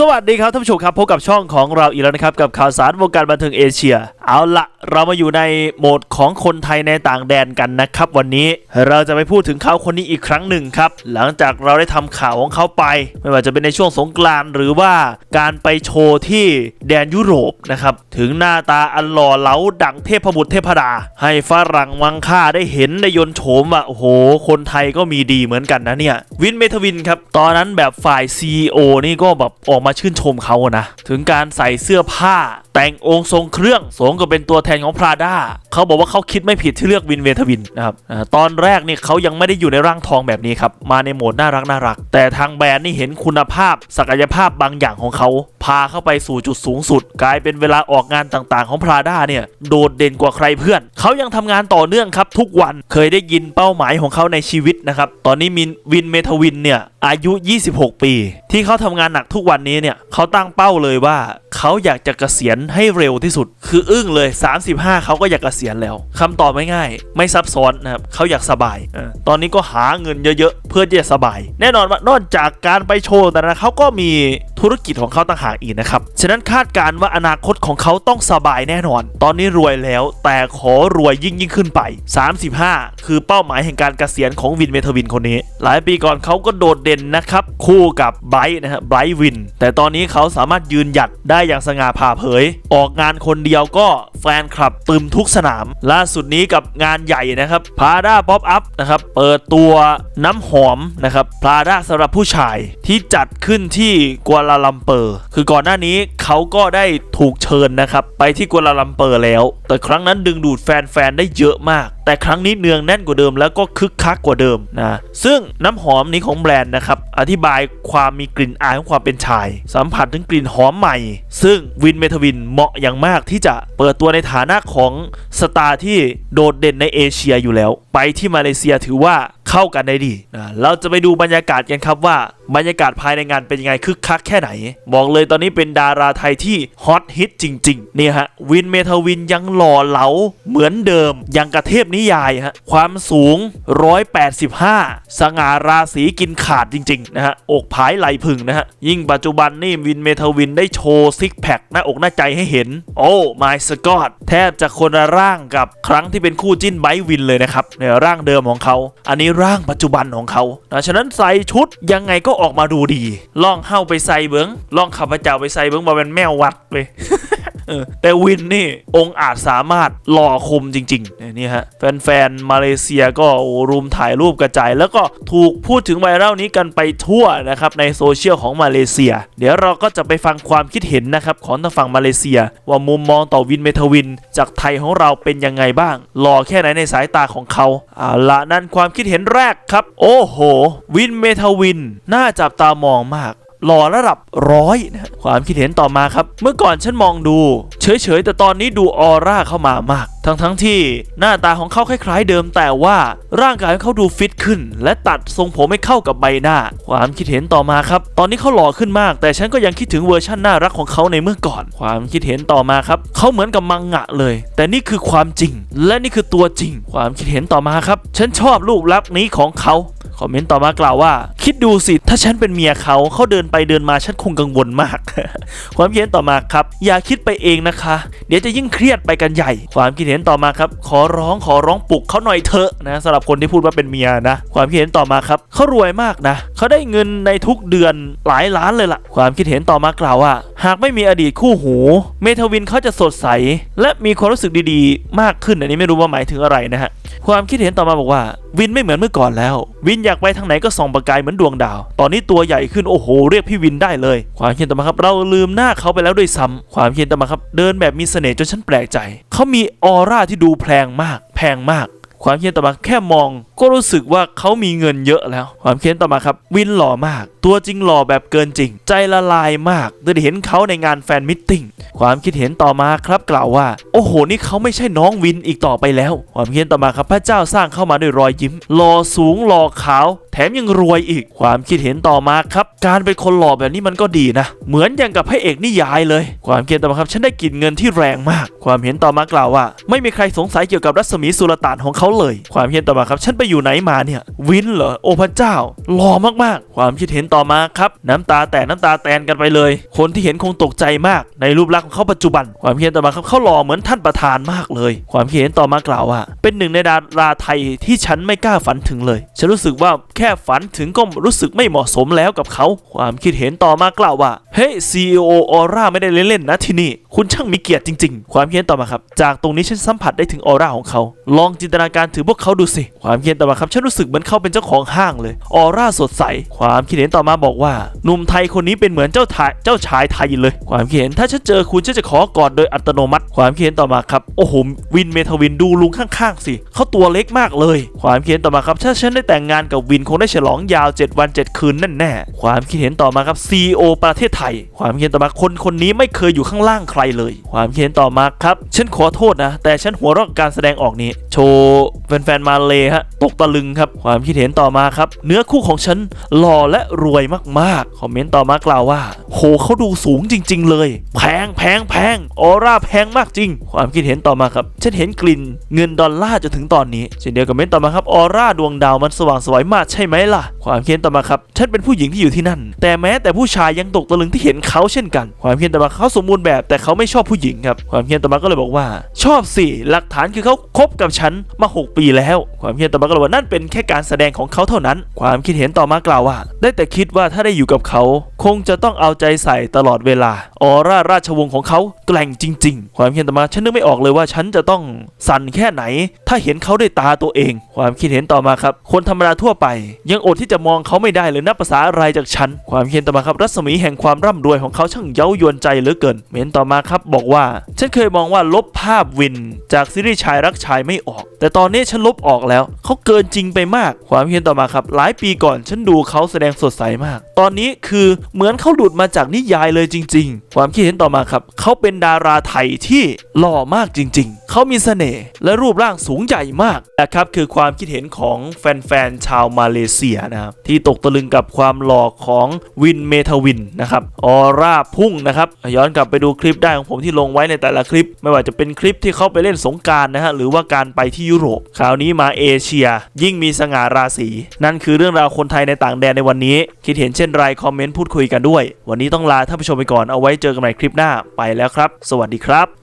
สวัสดีครับท่านผู้ชมครับพบกับช่องของเราอีกแล้วนะครับ กับข่าวสารวงการบันเทิงเอเชีย เอาละเรามาอยู่ในโหมดของคนไทยในต่างแดนกันนะครับ วันนี้เราจะไปพูดถึงเขาคนนี้อีกครั้งหนึ่งครับ หลังจากเราได้ทำข่าวของเขาไป ไม่ว่าจะเป็นในช่วงสงกรานต์หรือว่าการไปโชว์ที่แดนยุโรปนะครับถึงหน้าตาอันหล่อเหลาดังเทพบุตรเทพดา ให้ฝรั่งวังค่าได้เห็นได้ยนโฉมว่าโอ้โห คนไทยก็มีดีเหมือนกันนะเนี่ยวินเมทวินครับตอนนั้นแบบฝ่าย CEO นี่ก็แบบออกมาาชื่นชมเขานะ ถึงการใส่เสื้อผ้า แต่งองค์ทรงเครื่องสมกับเป็นตัวแทนของพราด้าเขาบอกว่าเขาคิดไม่ผิดที่เลือกวินเวทวินนะครับตอนแรกนี่เขายังไม่ได้อยู่ในร่างทองแบบนี้ครับ มาในโหมดน่ารักน่ารัก แต่ทางแบรนด์นี่เห็นคุณภาพ ศักยภาพบางอย่างของเขา พาเข้าไปสู่จุดสูงสุด กลายเป็นเวลาออกงานต่างๆ ของพราด้าเนี่ยโดดเด่นกว่าใครเพื่อน เขายังทำงานต่อเนื่องครับ ทุกวันเคยได้ยินเป้าหมายของเขาในชีวิตนะครับตอนนี้มินวินเมทวินเนี่ยอายุ 26 ปี ที่เขาทำงานหนักทุกวันนี้เนี่ยเขาตั้งเป้าเลยว่าเขาอยากจะเกษียณให้เร็วที่สุด คืออึ้งเลย 35 เขาก็อยากเกษียณแล้วคำตอบไม่ง่าย ไม่ซับซ้อนนะครับเขาอยากสบายอตอนนี้ก็หาเงินเยอะๆ เพื่อที่จะสบาย แน่นอนว่านอกจากการไปโชว์แต่ละเขาก็มีธุรกิจของเขาต่างหากอีกนะครับ ฉะนั้นคาดการณ์ว่าอนาคตของเขาต้องสบายแน่นอน ตอนนี้รวยแล้วแต่ขอรวยยิ่งยิ่งขึ้นไป 35 คือเป้าหมายแห่งการเกษียณของวินเมทวินคนนี้ หลายปีก่อนเขาก็โดดเด่นนะครับคู่กับไบรท์นะฮะไบรท์วิน แต่แตอนนี้เขาสามารถยืนหยัดได้อย่างสง่าผ่าเผย ออกงานคนเดียวก็แฟนคลับตึมทุกสนาม ล่าสุดนี้กับงานใหญ่นะครับพาด้าป๊อปอัพนะครับเปิดตัวน้ำหอมนะครับพาด้าสำหรับผู้ชายที่จัดขึ้นที่กัวลาลัมเปอร์ คือก่อนหน้านี้เขาก็ได้ถูกเชิญนะครับไปที่กัวลาลัมเปอร์แล้ว แต่ครั้งนั้นดึงดูดแฟนๆได้เยอะมาก แต่ครั้งนี้เนืองแน่นกว่าเดิมแล้วก็คึกคักกว่าเดิมนะซึ่งน้ำหอมนี้ของแบรนด์นะครับอธิบายความมีกลิ่นอายของความเป็นชายสัมผัสถึงกลิ่นหอมใหม่ ซึ่งวินเมทวินเหมาะอย่างมากที่จะเปิดตัวในฐานะของสตาร์ที่โดดเด่นในเอเชียอยู่แล้ว ไปที่มาเลเซียถือว่าเข้ากันได้ดีนะเราจะไปดูบรรยากาศกันครับว่า บรรยากาศภายในงานเป็นยังไงคึกคักแค่ไหน บอกเลยตอนนี้เป็นดาราไทยที่ฮอตฮิตจริง ๆ เนี่ยฮะ วินเมทาวินยังหล่อเหลาเหมือนเดิม ยังกระเทพนิยายฮะ ความสูง 185 สง่าราศีกินขาดจริง ๆ นะฮะ อกผายไหลพึงนะฮะ ยิ่งปัจจุบันนี่วินเมทาวินได้โชว์ซิกแพคหน้าอกหน้าใจให้เห็น โอ้ไมสกอตแทบจะคนละร่างกับครั้งที่เป็นคู่จิ้นไบวินเลยนะครับในร่างเดิมของเขา อันนี้ร่างปัจจุบันของเขานะฉะนั้นใส่ชุดยังไงก็ออกมาดูดี ลองเข้าไปใส่เบิงลองขับพระเจ้าไปใส่เบิงมาเป็นแมววัดไป แต่วินนี่องค์อาจสามารถหล่อคมจริงๆนี่ฮะแฟนๆมาเลเซียก็รุมถ่ายรูปกระจาย แล้วก็ถูกพูดถึงไวรัลนี้กันไปทั่วนะครับในโซเชียลของมาเลเซีย เดี๋ยวเราก็จะไปฟังความคิดเห็นนะครับของทางฝั่งมาเลเซีย ว่ามุมมองต่อวินเมทวิน จากไทยของเราเป็นยังไงบ้างหล่อแค่ไหนในสายตาของเขาเอาละนั่นความคิดเห็นแรกครับ โอ้โห วินเมทวิน น่าจับตามองมาก หล่อระดับร้อยนะความคิดเห็นต่อมาครับ เมื่อก่อนฉันมองดู เฉยๆ แต่ตอนนี้ดูออร่าเข้ามามาก ทั้งๆที่หน้าตาของเขาคล้ายๆเดิม แต่ว่าร่างกายของเขาดูฟิตขึ้น และตัดทรงผมให้เข้ากับใบหน้า ความคิดเห็นต่อมาครับ ตอนนี้เขาหล่อขึ้นมาก แต่ฉันก็ยังคิดถึงเวอร์ชั่นน่ารักของเขาในเมื่อก่อน ความคิดเห็นต่อมาครับ เขาเหมือนกับมังงะเลย แต่นี่คือความจริง และนี่คือตัวจริง ความคิดเห็นต่อมาครับ ฉันชอบรูปลักษณ์นี้ของเขา คอมเมนต์ต่อมากล่าวว่า คิดดูสิ ถ้าฉันเป็นเมียเขาเขาเดินไปเดินมาฉันคงกังวลมาก ความคิดเห็นต่อมาครับ อย่าคิดไปเองนะคะ เดี๋ยวจะยิ่งเครียดไปกันใหญ่ ความคิดเห็นต่อมาครับ ขอร้องขอร้องปลุกเขาหน่อยเถอะนะสำหรับคนที่พูดว่าเป็นเมียนะ ความคิดเห็นต่อมาครับเขารวยมากนะเขาได้เงินในทุกเดือนหลายล้านเลยล่ะ ความคิดเห็นต่อมากล่าวว่า หากไม่มีอดีตคู่หู เมทวินเขาจะสดใส และมีความรู้สึกดีๆ มากขึ้นอันนี้ไม่รู้ว่าหมายถึงอะไรนะฮะความคิดเห็นต่อมาบอกว่า วินไม่เหมือนเมื่อก่อนแล้ว วินอยากไปทางไหนก็ส่องประกายเหมือนดวงดาว ตอนนี้ตัวใหญ่ขึ้นโอ้โห เรียกพี่วินได้เลย ความคิดต่อมาครับ เราลืมหน้าเขาไปแล้วด้วยซ้ำความคิดต่อมาครับ เดินแบบมีเสน่ห์จนฉันแปลกใจ เขามีออร่าที่ดูแพงมาก แพงมาก ความคิดต่อมาแค่มอง ก็รู้สึกว่าเขามีเงินเยอะแล้ว ความคิดต่อมาครับ วินหล่อมาก ตัวจริงหล่อแบบเกินจริง ใจละลายมากได้เห็นเขาในงานแฟนมิทติ้งความคิดเห็นต่อมาครับกล่าวว่า โอ้โห นี่เขาไม่ใช่น้องวินอีกต่อไปแล้ว ความคิดเห็นต่อมาครับพระเจ้าสร้างเข้ามาด้วยรอยยิ้มหล่อสูงหล่อขาว แถมยังรวยอีก ความคิดเห็นต่อมาครับ การเป็นคนหล่อแบบนี้มันก็ดีนะ เหมือนอย่างกับพระเอกนิยายเลย ความคิดเห็นต่อมาครับฉันได้กินเงินที่แรงมาก ความเห็นต่อมากล่าวว่า ไม่มีใครสงสัยเกี่ยวกับรัศมีสุลต่านของเขาเขาเลย ความคิดเห็นต่อมาครับฉันไปอยู่ไหนมาเนี่ย วินเหรอ โอ้พระเจ้าหล่อมากๆ ความคิดเห็นต่อมาครับ น้ำตาแตกน้ำตาแตนกันไปเลย คนที่เห็นคงตกใจมาก ในรูปลักษณ์ของเขาปัจจุบัน ความคิดเห็นต่อมาครับเขาหล่อเหมือนท่านประธานมากเลย ความคิดเห็นต่อมากล่าวว่า เป็นหนึ่งในดาราไทยที่ฉันไม่กล้าฝันถึงเลย ฉันรู้สึกว่าแค่ฝันถึงก็รู้สึกไม่เหมาะสมแล้วกับเขา ความคิดเห็นต่อมากล่าวว่า เฮ้ย CEO ออร่าไม่ได้เล่นๆนะที่นี่คุณช่างมีเกียรติจริง ๆ ความคิดเห็นต่อมาครับ จากตรงนี้ฉันสัมผัสได้ถึงออร่าของเขา ลองจินตนาการถึงพวกเขาดูสิ ความคิดเห็นต่อมาครับฉันรู้สึกเหมือนเขาเป็นเจ้าของห้างเลย ออร่าสดใส ความคิดเห็นต่อมาบอกว่าหนุ่มไทยคนนี้เป็นเหมือนเจ้าทายเจ้าชายไทยเลย ความคิดเห็นถ้าฉันเจอคุณฉันจะขอกอดโดยอัตโนมัติ ความคิดเห็นต่อมาครับโอ้โหวินเมทาวินดูลุงข้างๆสิเขาตัวเล็กมากเลย ความคิดเห็นต่อมาครับถ้าฉันได้แต่งงานกับวินคงได้ฉลองยาว 7 วัน 7 คืนแน่แน่ๆความคิดเห็นต่อมาครับ CEO ประเทศไทย ความคิดเห็นต่อมาคนคนนี้ไม่เคยอยู่ข้างล่างใครเลย ความคิดเห็นต่อมาครับ ฉันขอโทษนะ แต่ฉันหัวเราะกับการแสดงออกนี้ โชว์แฟนๆมาเลยฮะ ตกตะลึงครับ ความคิดเห็นต่อมาครับ เนื้อคู่ของฉันหล่อและรวยมากๆ คอมเมนต์ต่อมากล่าวว่า โหเขาดูสูงจริง ๆ เลย แพงแพงแพงออร่าแพงมากจริง ความคิดเห็นต่อมาครับ ฉันเห็นกลิ่นเงินดอลลาร์จนถึงตอนนี้เช่นเดียวกับเมนต์ต่อมาครับ ออร่าดวงดาวมันสว่างสวยมากใช่ไหมล่ะ ความคิดเห็นต่อมาครับ ฉันเป็นผู้หญิงที่อยู่ที่นั่น แต่แม้แต่ผู้ชายยังตกตะลึงที่เห็นเขาเช่นกัน ความคิดเห็นต่อมาเขาสมบูรณ์แบบแต่เขาไม่ชอบผู้หญิงครับความคิดเห็นต่อมาก็เลยบอกว่า ชอบสิหลักฐานคือเขาคบกับฉันมา 6 ปีแล้ว ความคิดเห็นต่อมาก็เลยว่านั่นเป็นแค่การแสดงของเขาเท่านั้น ความคิดเห็นต่อมากล่าวว่า ได้แต่คิดว่าถ้าได้อยู่กับเขา คงจะต้องเอาใจใส่ตลอดเวลาออร่าราชวงศ์ของเขาแกร่งจริง ๆ ความคิดเห็นต่อมาฉันนึกไม่ออกเลยว่าฉันจะต้องสั่นแค่ไหน ถ้าเห็นเขาด้วยตาตัวเอง ความคิดเห็นต่อมาครับ คนธรรมดาทั่วไป ยังอดที่จะมองเขาไม่ได้เลยนับภาษาอะไรจากฉัน ความคิดเห็นต่อมาครับ รัศมีแห่งความร่ำรวยของเขาช่างเย้ายวนใจเหลือเกินเมนต่อมาครับบอกว่า ฉันเคยมองว่าลบภาพวิน จากซีรีส์ชายรักชายไม่ออก แต่ตอนนี้ฉันลบออกแล้ว เขาเกินจริงไปมาก ความคิดเห็นต่อมาครับ หลายปีก่อนฉันดูเขาแสดงสดใสมาก ตอนนี้คือเหมือนเขาหลุดมาจากนิยายเลยจริง ๆ ความคิดเห็นต่อมาครับ เขาเป็นดาราไทยที่หล่อมากจริง ๆ เขามีเสน่ห์และรูปร่างสูงใหญ่มากนะครับคือความคิดเห็นของแฟนๆชาวมาเลเซียนะครับที่ตกตะลึงกับความหล่อของวินเมทาวินนะครับออร่าพุ่งนะครับย้อนกลับไปดูคลิปได้ของผมที่ลงไว้ในแต่ละคลิป ไม่ว่าจะเป็นคลิปที่เขาไปเล่นสงการนะฮะหรือว่าการไปที่ยุโรปคราวนี้มาเอเชีย ยิ่งมีสง่าราศีนั่นคือเรื่องราวคนไทยในต่างแดนในวันนี้ คิดเห็นเช่นไรคอมเมนต์พูดคุยกันด้วย วันนี้ต้องลาท่านผู้ชมไปก่อนเอาไว้เจอกันใหม่คลิปหน้าไปแล้วครับ สวัสดีครับ